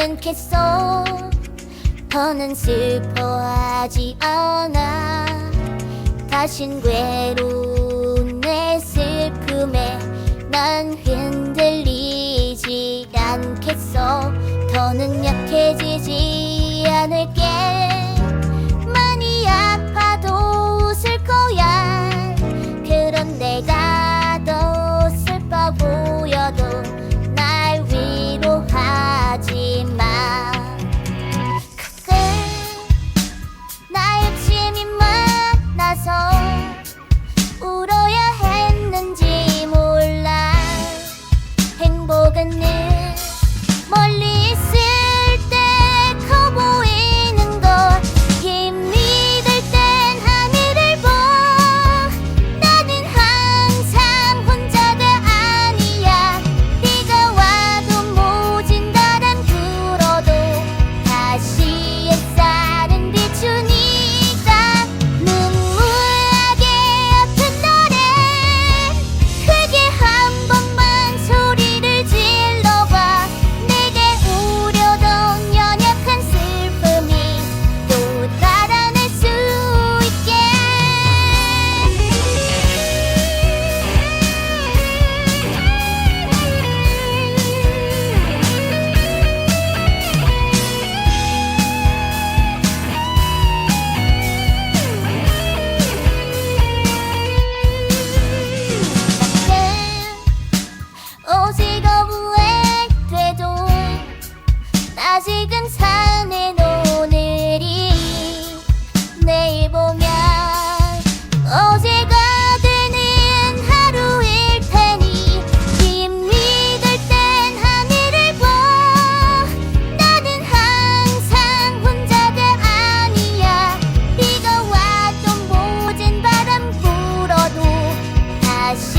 않겠어. 더는 슬퍼하지 않아. 다신 괴로운 내 슬픔에 난 흔들리지 않겠어. 더는 약해지지 않을게. 많이 아파도 웃을 거야. 그런 내가 보면 어제가 되는 하루일 테니 힘 믿을 땐 하늘을 봐 나는 항상 혼자 아니야. 비가 와도 모진 바람 불어도 다시